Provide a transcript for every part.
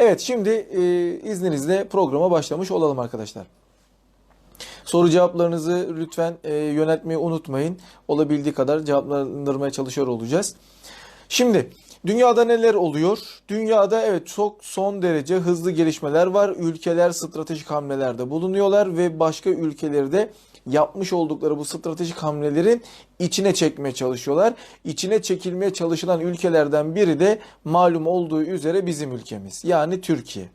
Evet şimdi e, izninizle programa başlamış olalım arkadaşlar. Soru cevaplarınızı lütfen e, yöneltmeyi unutmayın. Olabildiği kadar cevaplandırmaya çalışıyor olacağız. Şimdi dünyada neler oluyor? Dünyada evet çok son derece hızlı gelişmeler var. Ülkeler stratejik hamlelerde bulunuyorlar ve başka ülkeleri de yapmış oldukları bu stratejik hamlelerin içine çekmeye çalışıyorlar. İçine çekilmeye çalışılan ülkelerden biri de malum olduğu üzere bizim ülkemiz. Yani Türkiye.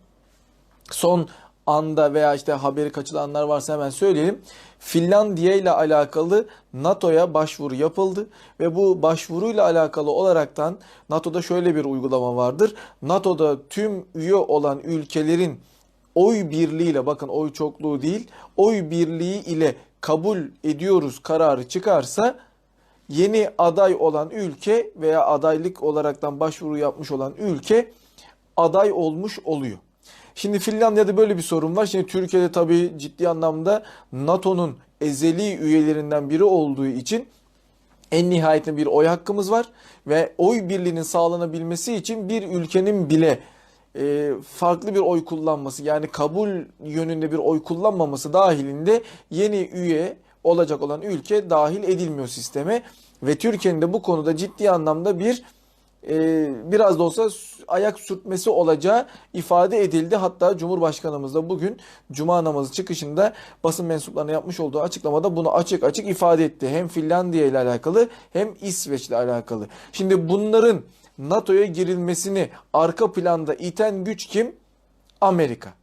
Son anda veya işte haberi kaçılanlar varsa hemen söyleyelim. Finlandiya ile alakalı NATO'ya başvuru yapıldı ve bu başvuruyla alakalı olaraktan NATO'da şöyle bir uygulama vardır. NATO'da tüm üye olan ülkelerin oy birliğiyle bakın oy çokluğu değil oy birliği ile kabul ediyoruz kararı çıkarsa yeni aday olan ülke veya adaylık olaraktan başvuru yapmış olan ülke aday olmuş oluyor. Şimdi Finlandiya'da böyle bir sorun var. Şimdi Türkiye'de tabii ciddi anlamda NATO'nun ezeli üyelerinden biri olduğu için en nihayetinde bir oy hakkımız var ve oy birliğinin sağlanabilmesi için bir ülkenin bile e, farklı bir oy kullanması yani kabul yönünde bir oy kullanmaması dahilinde yeni üye olacak olan ülke dahil edilmiyor sisteme ve Türkiye'nin de bu konuda ciddi anlamda bir e, biraz da olsa ayak sürtmesi olacağı ifade edildi. Hatta Cumhurbaşkanımız da bugün Cuma namazı çıkışında basın mensuplarına yapmış olduğu açıklamada bunu açık açık ifade etti. Hem Finlandiya ile alakalı hem İsveç ile alakalı. Şimdi bunların NATO'ya girilmesini arka planda iten güç kim? Amerika.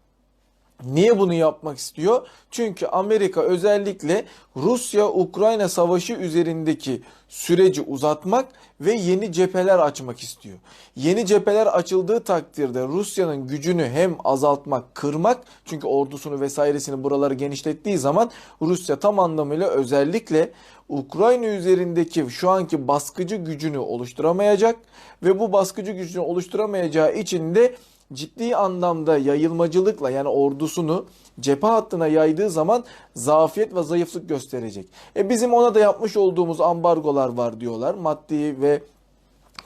Niye bunu yapmak istiyor? Çünkü Amerika özellikle Rusya-Ukrayna savaşı üzerindeki süreci uzatmak ve yeni cepheler açmak istiyor. Yeni cepheler açıldığı takdirde Rusya'nın gücünü hem azaltmak, kırmak çünkü ordusunu vesairesini buraları genişlettiği zaman Rusya tam anlamıyla özellikle Ukrayna üzerindeki şu anki baskıcı gücünü oluşturamayacak ve bu baskıcı gücünü oluşturamayacağı için de ciddi anlamda yayılmacılıkla yani ordusunu cephe hattına yaydığı zaman zafiyet ve zayıflık gösterecek. E bizim ona da yapmış olduğumuz ambargolar var diyorlar. Maddi ve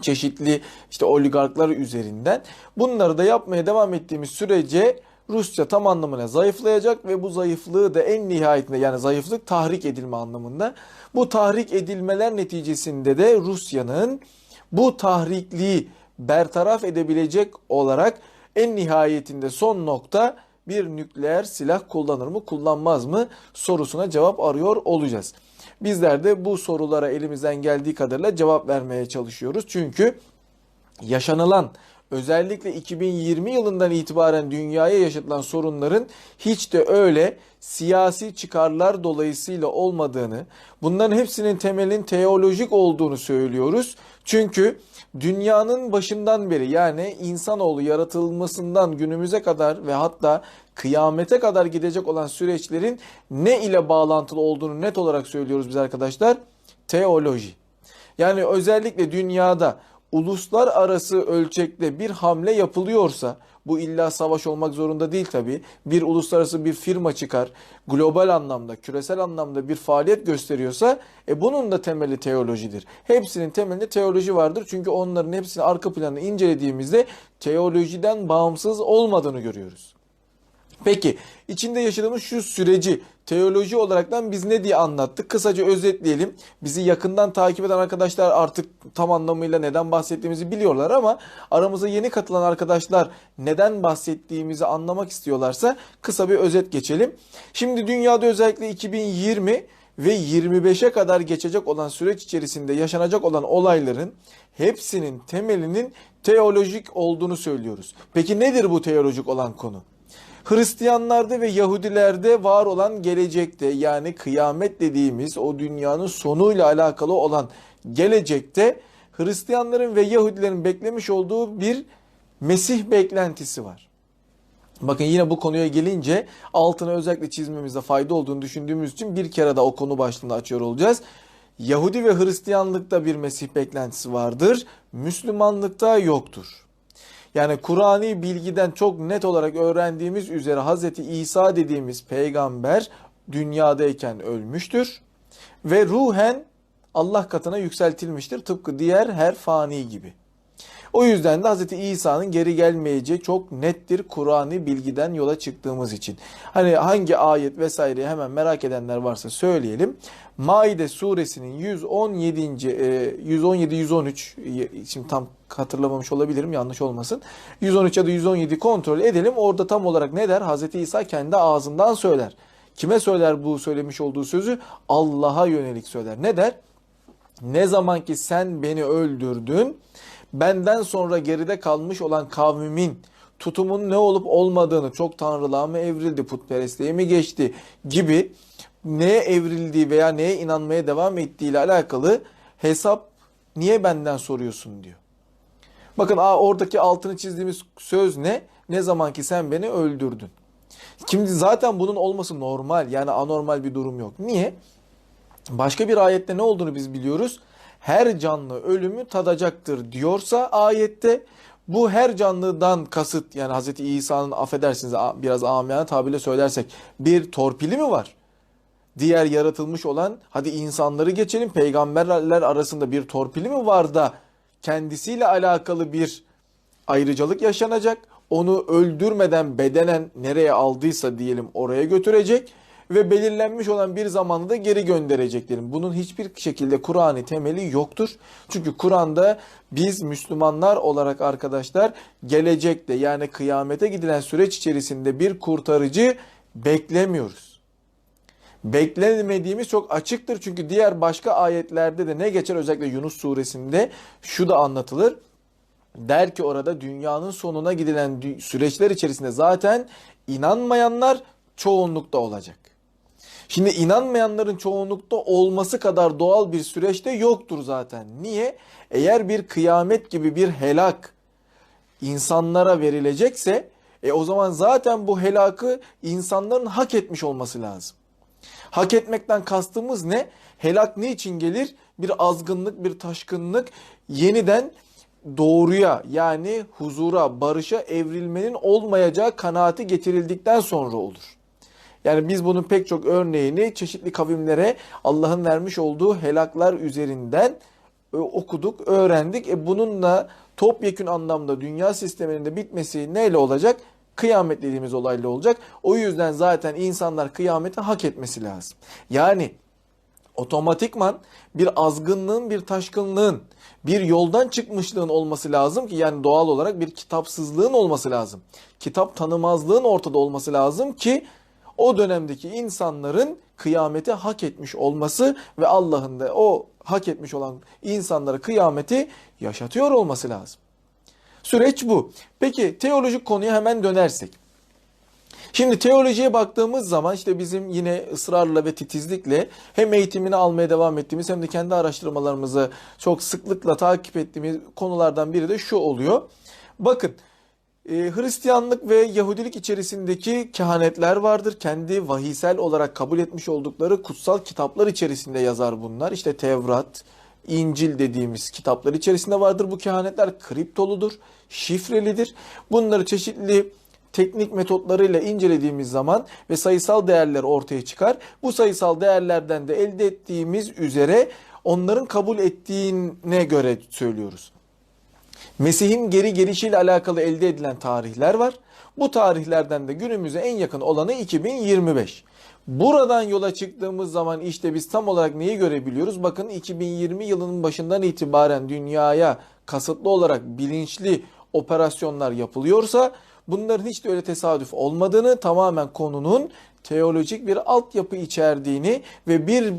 çeşitli işte oligarklar üzerinden. Bunları da yapmaya devam ettiğimiz sürece Rusya tam anlamıyla zayıflayacak ve bu zayıflığı da en nihayetinde yani zayıflık tahrik edilme anlamında. Bu tahrik edilmeler neticesinde de Rusya'nın bu tahrikliği bertaraf edebilecek olarak en nihayetinde son nokta bir nükleer silah kullanır mı kullanmaz mı sorusuna cevap arıyor olacağız. Bizler de bu sorulara elimizden geldiği kadarıyla cevap vermeye çalışıyoruz. Çünkü yaşanılan özellikle 2020 yılından itibaren dünyaya yaşatılan sorunların hiç de öyle siyasi çıkarlar dolayısıyla olmadığını, bunların hepsinin temelin teolojik olduğunu söylüyoruz. Çünkü dünyanın başından beri yani insanoğlu yaratılmasından günümüze kadar ve hatta kıyamete kadar gidecek olan süreçlerin ne ile bağlantılı olduğunu net olarak söylüyoruz biz arkadaşlar. Teoloji. Yani özellikle dünyada uluslararası ölçekte bir hamle yapılıyorsa bu illa savaş olmak zorunda değil tabi. Bir uluslararası bir firma çıkar, global anlamda, küresel anlamda bir faaliyet gösteriyorsa e bunun da temeli teolojidir. Hepsinin temelinde teoloji vardır. Çünkü onların hepsini arka planını incelediğimizde teolojiden bağımsız olmadığını görüyoruz. Peki içinde yaşadığımız şu süreci teoloji olaraktan biz ne diye anlattık? Kısaca özetleyelim. Bizi yakından takip eden arkadaşlar artık tam anlamıyla neden bahsettiğimizi biliyorlar ama aramıza yeni katılan arkadaşlar neden bahsettiğimizi anlamak istiyorlarsa kısa bir özet geçelim. Şimdi dünyada özellikle 2020 ve 25'e kadar geçecek olan süreç içerisinde yaşanacak olan olayların hepsinin temelinin teolojik olduğunu söylüyoruz. Peki nedir bu teolojik olan konu? Hristiyanlarda ve Yahudilerde var olan gelecekte yani kıyamet dediğimiz o dünyanın sonuyla alakalı olan gelecekte Hristiyanların ve Yahudilerin beklemiş olduğu bir Mesih beklentisi var. Bakın yine bu konuya gelince altına özellikle çizmemizde fayda olduğunu düşündüğümüz için bir kere de o konu başlığını açıyor olacağız. Yahudi ve Hristiyanlıkta bir Mesih beklentisi vardır. Müslümanlıkta yoktur. Yani Kur'ani bilgiden çok net olarak öğrendiğimiz üzere Hz. İsa dediğimiz peygamber dünyadayken ölmüştür ve ruhen Allah katına yükseltilmiştir tıpkı diğer her fani gibi. O yüzden de Hz. İsa'nın geri gelmeyeceği çok nettir Kur'an'ı bilgiden yola çıktığımız için. Hani hangi ayet vesaire hemen merak edenler varsa söyleyelim. Maide suresinin 117. e, 117 113 şimdi tam hatırlamamış olabilirim yanlış olmasın. 113 ya da 117 kontrol edelim. Orada tam olarak ne der? Hz. İsa kendi ağzından söyler. Kime söyler bu söylemiş olduğu sözü? Allah'a yönelik söyler. Ne der? Ne zaman ki sen beni öldürdün, benden sonra geride kalmış olan kavmimin tutumun ne olup olmadığını, çok tanrılığa mı evrildi, putperestliğe mi geçti gibi neye evrildiği veya neye inanmaya devam ettiği ile alakalı hesap niye benden soruyorsun diyor. Bakın aa, oradaki altını çizdiğimiz söz ne? Ne zaman ki sen beni öldürdün. Şimdi zaten bunun olması normal yani anormal bir durum yok. Niye? Başka bir ayette ne olduğunu biz biliyoruz. Her canlı ölümü tadacaktır diyorsa ayette bu her canlıdan kasıt yani Hz. İsa'nın affedersiniz biraz amiyane tabirle söylersek bir torpili mi var? Diğer yaratılmış olan hadi insanları geçelim peygamberler arasında bir torpili mi var da kendisiyle alakalı bir ayrıcalık yaşanacak? Onu öldürmeden bedenen nereye aldıysa diyelim oraya götürecek ve belirlenmiş olan bir zamanda da geri gönderecek diyelim. Bunun hiçbir şekilde Kur'an'ı temeli yoktur. Çünkü Kur'an'da biz Müslümanlar olarak arkadaşlar gelecekte yani kıyamete gidilen süreç içerisinde bir kurtarıcı beklemiyoruz. Beklemediğimiz çok açıktır. Çünkü diğer başka ayetlerde de ne geçer özellikle Yunus suresinde şu da anlatılır. Der ki orada dünyanın sonuna gidilen süreçler içerisinde zaten inanmayanlar çoğunlukta olacak. Şimdi inanmayanların çoğunlukta olması kadar doğal bir süreçte yoktur zaten. Niye? Eğer bir kıyamet gibi bir helak insanlara verilecekse e o zaman zaten bu helakı insanların hak etmiş olması lazım. Hak etmekten kastımız ne? Helak ne için gelir? Bir azgınlık, bir taşkınlık yeniden doğruya yani huzura, barışa evrilmenin olmayacağı kanaati getirildikten sonra olur. Yani biz bunun pek çok örneğini çeşitli kavimlere Allah'ın vermiş olduğu helaklar üzerinden e, okuduk, öğrendik. E bununla topyekün anlamda dünya sisteminin de bitmesi neyle olacak? Kıyamet dediğimiz olayla olacak. O yüzden zaten insanlar kıyameti hak etmesi lazım. Yani otomatikman bir azgınlığın, bir taşkınlığın, bir yoldan çıkmışlığın olması lazım ki yani doğal olarak bir kitapsızlığın olması lazım. Kitap tanımazlığın ortada olması lazım ki o dönemdeki insanların kıyameti hak etmiş olması ve Allah'ın da o hak etmiş olan insanlara kıyameti yaşatıyor olması lazım. Süreç bu. Peki teolojik konuya hemen dönersek. Şimdi teolojiye baktığımız zaman işte bizim yine ısrarla ve titizlikle hem eğitimini almaya devam ettiğimiz hem de kendi araştırmalarımızı çok sıklıkla takip ettiğimiz konulardan biri de şu oluyor. Bakın e, Hristiyanlık ve Yahudilik içerisindeki kehanetler vardır. Kendi vahiysel olarak kabul etmiş oldukları kutsal kitaplar içerisinde yazar bunlar. İşte Tevrat, İncil dediğimiz kitaplar içerisinde vardır. Bu kehanetler kriptoludur, şifrelidir. Bunları çeşitli teknik metotlarıyla incelediğimiz zaman ve sayısal değerler ortaya çıkar. Bu sayısal değerlerden de elde ettiğimiz üzere onların kabul ettiğine göre söylüyoruz. Mesih'in geri gelişiyle alakalı elde edilen tarihler var. Bu tarihlerden de günümüze en yakın olanı 2025. Buradan yola çıktığımız zaman işte biz tam olarak neyi görebiliyoruz? Bakın 2020 yılının başından itibaren dünyaya kasıtlı olarak bilinçli operasyonlar yapılıyorsa bunların hiç de öyle tesadüf olmadığını tamamen konunun teolojik bir altyapı içerdiğini ve bir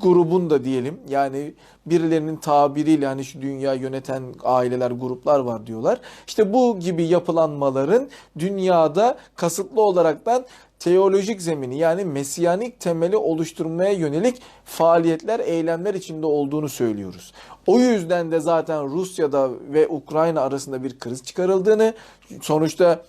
grubun da diyelim yani birilerinin tabiriyle hani şu dünya yöneten aileler gruplar var diyorlar. İşte bu gibi yapılanmaların dünyada kasıtlı olaraktan teolojik zemini yani mesiyanik temeli oluşturmaya yönelik faaliyetler, eylemler içinde olduğunu söylüyoruz. O yüzden de zaten Rusya'da ve Ukrayna arasında bir kriz çıkarıldığını, sonuçta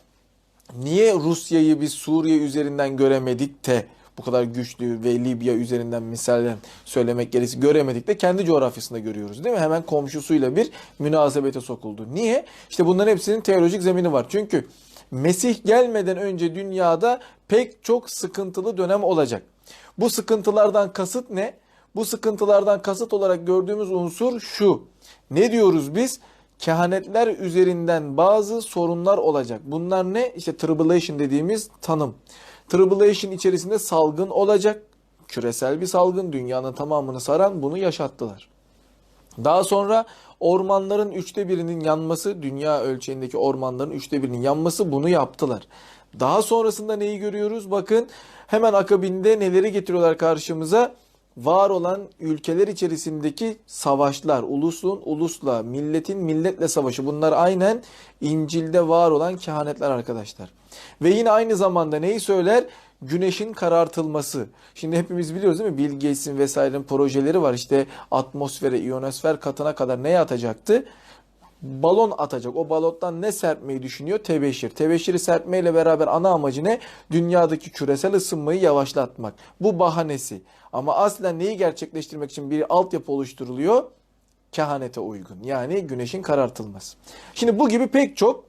niye Rusya'yı biz Suriye üzerinden göremedik de bu kadar güçlü ve Libya üzerinden misalden söylemek gerekirse göremedik de kendi coğrafyasında görüyoruz değil mi? Hemen komşusuyla bir münasebete sokuldu. Niye? İşte bunların hepsinin teolojik zemini var. Çünkü Mesih gelmeden önce dünyada pek çok sıkıntılı dönem olacak. Bu sıkıntılardan kasıt ne? Bu sıkıntılardan kasıt olarak gördüğümüz unsur şu. Ne diyoruz biz? Kehanetler üzerinden bazı sorunlar olacak. Bunlar ne? İşte tribulation dediğimiz tanım. Tribulation içerisinde salgın olacak. Küresel bir salgın dünyanın tamamını saran bunu yaşattılar. Daha sonra ormanların üçte birinin yanması, dünya ölçeğindeki ormanların üçte birinin yanması bunu yaptılar. Daha sonrasında neyi görüyoruz? Bakın hemen akabinde neleri getiriyorlar karşımıza? Var olan ülkeler içerisindeki savaşlar, ulusun ulusla, milletin milletle savaşı. Bunlar aynen İncil'de var olan kehanetler arkadaşlar. Ve yine aynı zamanda neyi söyler? Güneşin karartılması. Şimdi hepimiz biliyoruz değil mi? Bill Gates'in vesairenin projeleri var. İşte atmosfere, ionosfer katına kadar neye atacaktı? Balon atacak. O balottan ne serpmeyi düşünüyor? Tebeşir. Tebeşiri serpmeyle beraber ana amacı ne? Dünyadaki küresel ısınmayı yavaşlatmak. Bu bahanesi. Ama aslen neyi gerçekleştirmek için bir altyapı oluşturuluyor? Kehanete uygun. Yani güneşin karartılması. Şimdi bu gibi pek çok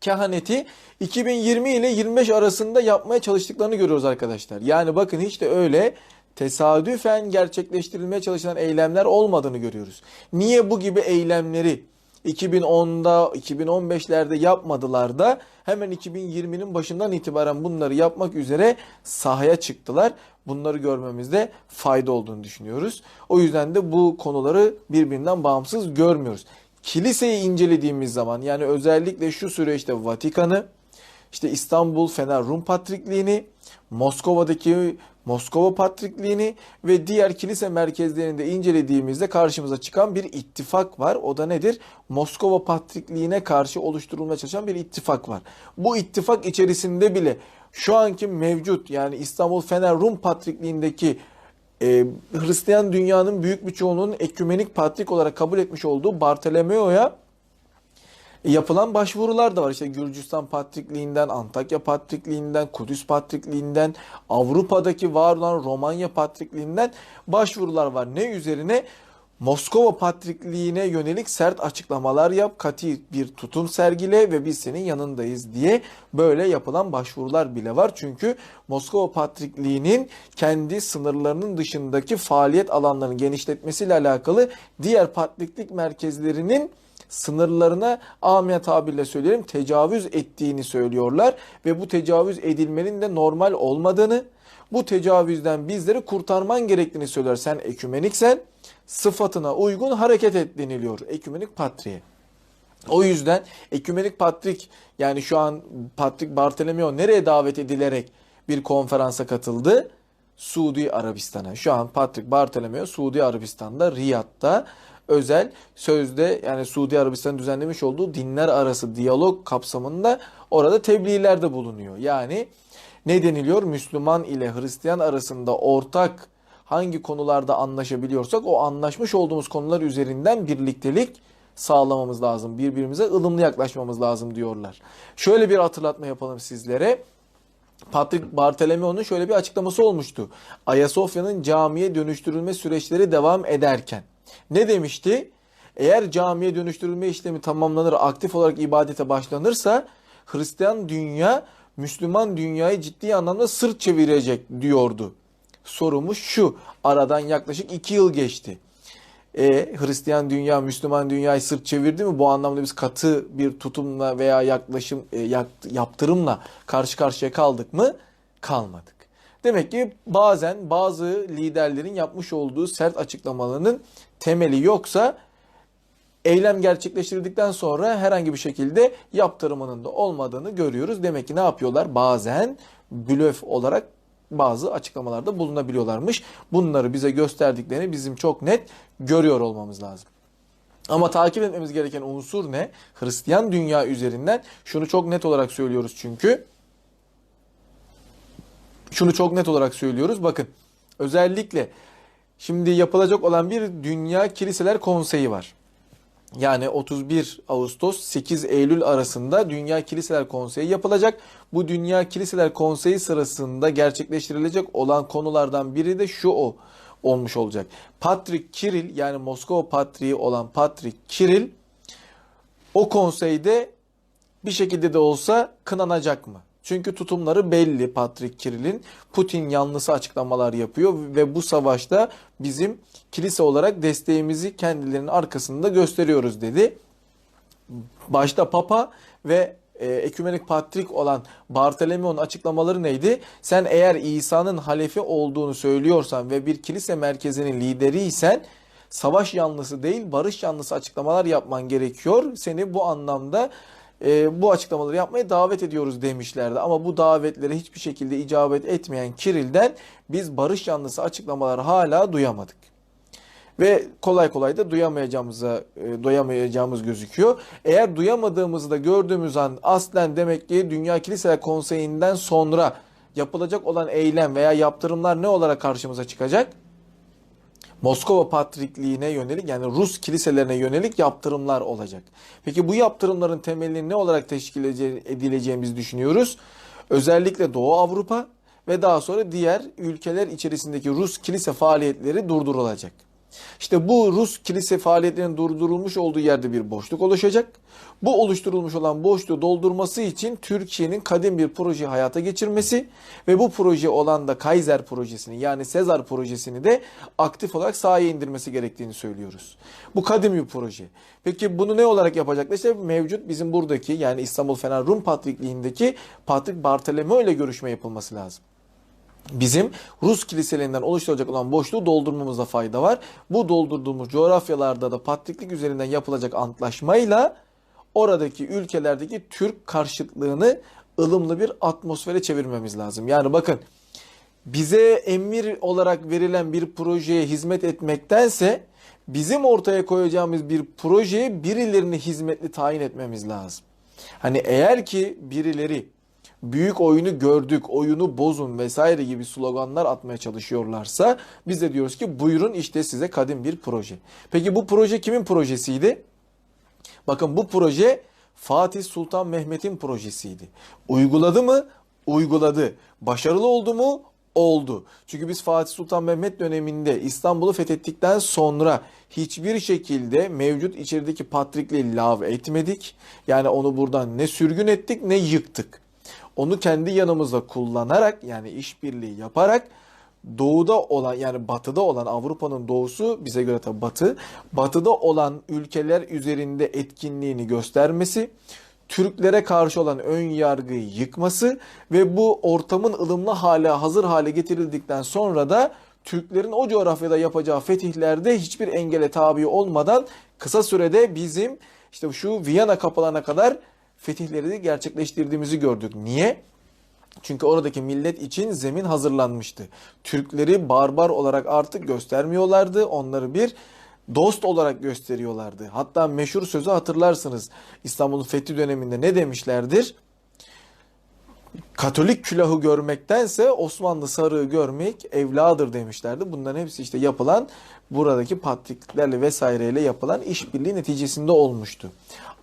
kehaneti 2020 ile 25 arasında yapmaya çalıştıklarını görüyoruz arkadaşlar. Yani bakın hiç de öyle tesadüfen gerçekleştirilmeye çalışılan eylemler olmadığını görüyoruz. Niye bu gibi eylemleri 2010'da 2015'lerde yapmadılar da hemen 2020'nin başından itibaren bunları yapmak üzere sahaya çıktılar. Bunları görmemizde fayda olduğunu düşünüyoruz. O yüzden de bu konuları birbirinden bağımsız görmüyoruz. Kiliseyi incelediğimiz zaman yani özellikle şu süreçte Vatikan'ı, işte İstanbul Fener Rum Patrikliğini, Moskova'daki Moskova Patrikliğini ve diğer kilise merkezlerini de incelediğimizde karşımıza çıkan bir ittifak var. O da nedir? Moskova Patrikliğine karşı oluşturulmaya çalışan bir ittifak var. Bu ittifak içerisinde bile şu anki mevcut yani İstanbul Fener Rum Patrikliğindeki e, Hristiyan dünyanın büyük bir çoğunluğunun ekümenik patrik olarak kabul etmiş olduğu Bartolomeo'ya yapılan başvurular da var. İşte Gürcistan Patrikliğinden, Antakya Patrikliğinden, Kudüs Patrikliğinden, Avrupa'daki var olan Romanya Patrikliğinden başvurular var. Ne üzerine? Moskova Patrikliğine yönelik sert açıklamalar yap, kati bir tutum sergile ve biz senin yanındayız diye böyle yapılan başvurular bile var. Çünkü Moskova Patrikliğinin kendi sınırlarının dışındaki faaliyet alanlarını genişletmesiyle alakalı diğer patriklik merkezlerinin sınırlarına amiyet tabirle söyleyelim tecavüz ettiğini söylüyorlar ve bu tecavüz edilmenin de normal olmadığını, bu tecavüzden bizleri kurtarman gerektiğini söyler. Sen ekümeniksen sıfatına uygun hareket et deniliyor ekümenik patriye. O yüzden ekümenik patrik yani şu an Patrik Bartolomeo nereye davet edilerek bir konferansa katıldı? Suudi Arabistan'a. Şu an Patrik Bartolomeo Suudi Arabistan'da Riyad'da özel sözde yani Suudi Arabistan düzenlemiş olduğu dinler arası diyalog kapsamında orada tebliğlerde bulunuyor. Yani ne deniliyor? Müslüman ile Hristiyan arasında ortak hangi konularda anlaşabiliyorsak o anlaşmış olduğumuz konular üzerinden birliktelik sağlamamız lazım. Birbirimize ılımlı yaklaşmamız lazım diyorlar. Şöyle bir hatırlatma yapalım sizlere. Patrik Bartolomeo'nun şöyle bir açıklaması olmuştu. Ayasofya'nın camiye dönüştürülme süreçleri devam ederken. Ne demişti? Eğer camiye dönüştürülme işlemi tamamlanır, aktif olarak ibadete başlanırsa Hristiyan dünya Müslüman dünyayı ciddi anlamda sırt çevirecek diyordu. Sorumuz şu. Aradan yaklaşık iki yıl geçti. E, Hristiyan dünya Müslüman dünyayı sırt çevirdi mi? Bu anlamda biz katı bir tutumla veya yaklaşım e, yaptırımla karşı karşıya kaldık mı? Kalmadık. Demek ki bazen bazı liderlerin yapmış olduğu sert açıklamalarının temeli yoksa eylem gerçekleştirdikten sonra herhangi bir şekilde yaptırımının da olmadığını görüyoruz. Demek ki ne yapıyorlar? Bazen blöf olarak bazı açıklamalarda bulunabiliyorlarmış. Bunları bize gösterdiklerini bizim çok net görüyor olmamız lazım. Ama takip etmemiz gereken unsur ne? Hristiyan dünya üzerinden şunu çok net olarak söylüyoruz çünkü. Şunu çok net olarak söylüyoruz. Bakın özellikle şimdi yapılacak olan bir Dünya Kiliseler Konseyi var. Yani 31 Ağustos 8 Eylül arasında Dünya Kiliseler Konseyi yapılacak. Bu Dünya Kiliseler Konseyi sırasında gerçekleştirilecek olan konulardan biri de şu o olmuş olacak. Patrik Kiril yani Moskova Patriği olan Patrik Kiril o konseyde bir şekilde de olsa kınanacak mı? Çünkü tutumları belli Patrik Kiril'in. Putin yanlısı açıklamalar yapıyor ve bu savaşta bizim kilise olarak desteğimizi kendilerinin arkasında gösteriyoruz dedi. başta Papa ve e, ekümenik patrik olan Bartolomeo'nun açıklamaları neydi? Sen eğer İsa'nın halefi olduğunu söylüyorsan ve bir kilise merkezinin lideriysen savaş yanlısı değil barış yanlısı açıklamalar yapman gerekiyor. Seni bu anlamda e, bu açıklamaları yapmaya davet ediyoruz demişlerdi. Ama bu davetlere hiçbir şekilde icabet etmeyen Kiril'den biz barış yanlısı açıklamalar hala duyamadık. Ve kolay kolay da duyamayacağımıza e, duyamayacağımız gözüküyor. Eğer duyamadığımızı da gördüğümüz an aslen demek ki Dünya Kiliseler Konseyi'nden sonra yapılacak olan eylem veya yaptırımlar ne olarak karşımıza çıkacak? Moskova Patrikliğine yönelik yani Rus kiliselerine yönelik yaptırımlar olacak. Peki bu yaptırımların temelini ne olarak teşkil edileceğimizi düşünüyoruz? Özellikle Doğu Avrupa ve daha sonra diğer ülkeler içerisindeki Rus kilise faaliyetleri durdurulacak. İşte bu Rus kilise faaliyetlerinin durdurulmuş olduğu yerde bir boşluk oluşacak. Bu oluşturulmuş olan boşluğu doldurması için Türkiye'nin kadim bir proje hayata geçirmesi ve bu proje olan da Kaiser projesini yani Sezar projesini de aktif olarak sahaya indirmesi gerektiğini söylüyoruz. Bu kadim bir proje. Peki bunu ne olarak yapacaklar? İşte mevcut bizim buradaki yani İstanbul Fener Rum Patrikliğindeki Patrik Bartolomeo ile görüşme yapılması lazım bizim Rus kiliselerinden oluşturacak olan boşluğu doldurmamızda fayda var. Bu doldurduğumuz coğrafyalarda da patriklik üzerinden yapılacak antlaşmayla oradaki ülkelerdeki Türk karşıtlığını ılımlı bir atmosfere çevirmemiz lazım. Yani bakın bize emir olarak verilen bir projeye hizmet etmektense bizim ortaya koyacağımız bir projeye birilerini hizmetli tayin etmemiz lazım. Hani eğer ki birileri büyük oyunu gördük, oyunu bozun vesaire gibi sloganlar atmaya çalışıyorlarsa biz de diyoruz ki buyurun işte size kadim bir proje. Peki bu proje kimin projesiydi? Bakın bu proje Fatih Sultan Mehmet'in projesiydi. Uyguladı mı? Uyguladı. Başarılı oldu mu? Oldu. Çünkü biz Fatih Sultan Mehmet döneminde İstanbul'u fethettikten sonra hiçbir şekilde mevcut içerideki patrikliği lav etmedik. Yani onu buradan ne sürgün ettik ne yıktık. Onu kendi yanımızda kullanarak yani işbirliği yaparak doğuda olan yani batıda olan Avrupa'nın doğusu bize göre tabi batı. Batıda olan ülkeler üzerinde etkinliğini göstermesi, Türklere karşı olan ön yargıyı yıkması ve bu ortamın ılımlı hale hazır hale getirildikten sonra da Türklerin o coğrafyada yapacağı fetihlerde hiçbir engele tabi olmadan kısa sürede bizim işte şu Viyana kapılarına kadar fetihleri de gerçekleştirdiğimizi gördük. Niye? Çünkü oradaki millet için zemin hazırlanmıştı. Türkleri barbar olarak artık göstermiyorlardı. Onları bir dost olarak gösteriyorlardı. Hatta meşhur sözü hatırlarsınız. İstanbul'un fethi döneminde ne demişlerdir? Katolik külahı görmektense Osmanlı sarığı görmek evladır demişlerdi. Bunların hepsi işte yapılan buradaki patriklerle vesaireyle yapılan işbirliği neticesinde olmuştu.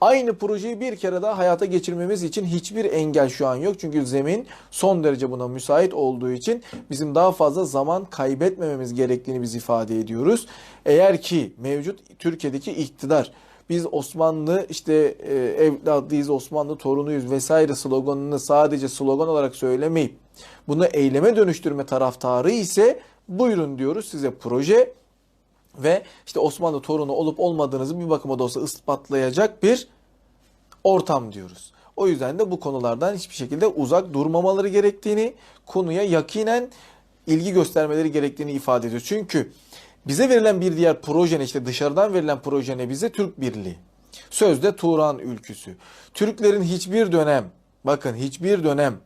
Aynı projeyi bir kere daha hayata geçirmemiz için hiçbir engel şu an yok. Çünkü zemin son derece buna müsait olduğu için bizim daha fazla zaman kaybetmememiz gerektiğini biz ifade ediyoruz. Eğer ki mevcut Türkiye'deki iktidar biz Osmanlı işte e, evladıyız, Osmanlı torunuyuz vesaire sloganını sadece slogan olarak söylemeyip bunu eyleme dönüştürme taraftarı ise buyurun diyoruz size proje ve işte Osmanlı torunu olup olmadığınızı bir bakıma da olsa ispatlayacak bir ortam diyoruz. O yüzden de bu konulardan hiçbir şekilde uzak durmamaları gerektiğini, konuya yakinen ilgi göstermeleri gerektiğini ifade ediyor. Çünkü bize verilen bir diğer proje ne işte dışarıdan verilen proje ne bize Türk Birliği. Sözde Turan ülküsü. Türklerin hiçbir dönem bakın hiçbir dönem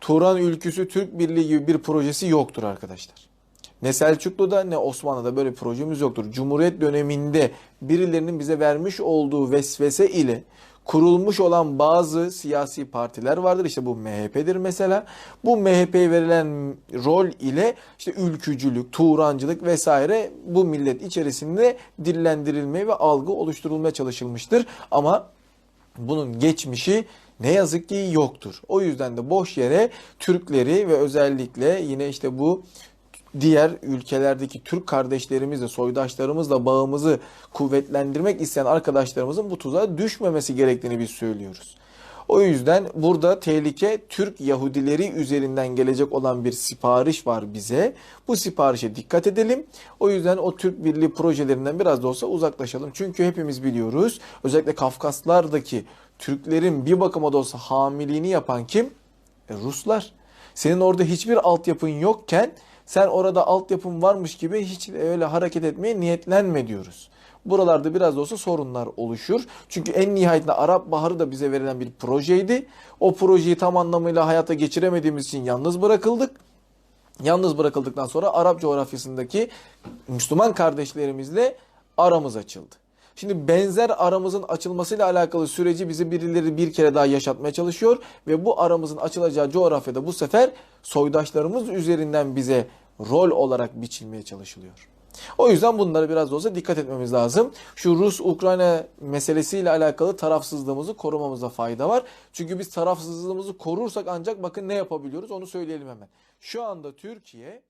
Turan ülküsü Türk Birliği gibi bir projesi yoktur arkadaşlar. Ne Selçuklu'da ne Osmanlı'da böyle projemiz yoktur. Cumhuriyet döneminde birilerinin bize vermiş olduğu vesvese ile kurulmuş olan bazı siyasi partiler vardır. İşte bu MHP'dir mesela. Bu MHP'ye verilen rol ile işte ülkücülük, Turancılık vesaire bu millet içerisinde dillendirilmeye ve algı oluşturulmaya çalışılmıştır. Ama bunun geçmişi ne yazık ki yoktur. O yüzden de boş yere Türkleri ve özellikle yine işte bu diğer ülkelerdeki Türk kardeşlerimizle, soydaşlarımızla bağımızı kuvvetlendirmek isteyen arkadaşlarımızın bu tuzağa düşmemesi gerektiğini biz söylüyoruz. O yüzden burada tehlike Türk Yahudileri üzerinden gelecek olan bir sipariş var bize. Bu siparişe dikkat edelim. O yüzden o Türk Birliği projelerinden biraz da olsa uzaklaşalım. Çünkü hepimiz biliyoruz özellikle Kafkaslardaki Türklerin bir bakıma da olsa hamiliğini yapan kim? E, Ruslar. Senin orada hiçbir altyapın yokken sen orada altyapın varmış gibi hiç öyle hareket etmeye niyetlenme diyoruz. Buralarda biraz da olsa sorunlar oluşur. Çünkü en nihayetinde Arap Baharı da bize verilen bir projeydi. O projeyi tam anlamıyla hayata geçiremediğimiz için yalnız bırakıldık. Yalnız bırakıldıktan sonra Arap coğrafyasındaki Müslüman kardeşlerimizle aramız açıldı. Şimdi benzer aramızın açılmasıyla alakalı süreci bizi birileri bir kere daha yaşatmaya çalışıyor ve bu aramızın açılacağı coğrafyada bu sefer soydaşlarımız üzerinden bize rol olarak biçilmeye çalışılıyor. O yüzden bunlara biraz da olsa dikkat etmemiz lazım. Şu Rus-Ukrayna meselesiyle alakalı tarafsızlığımızı korumamıza fayda var. Çünkü biz tarafsızlığımızı korursak ancak bakın ne yapabiliyoruz onu söyleyelim hemen. Şu anda Türkiye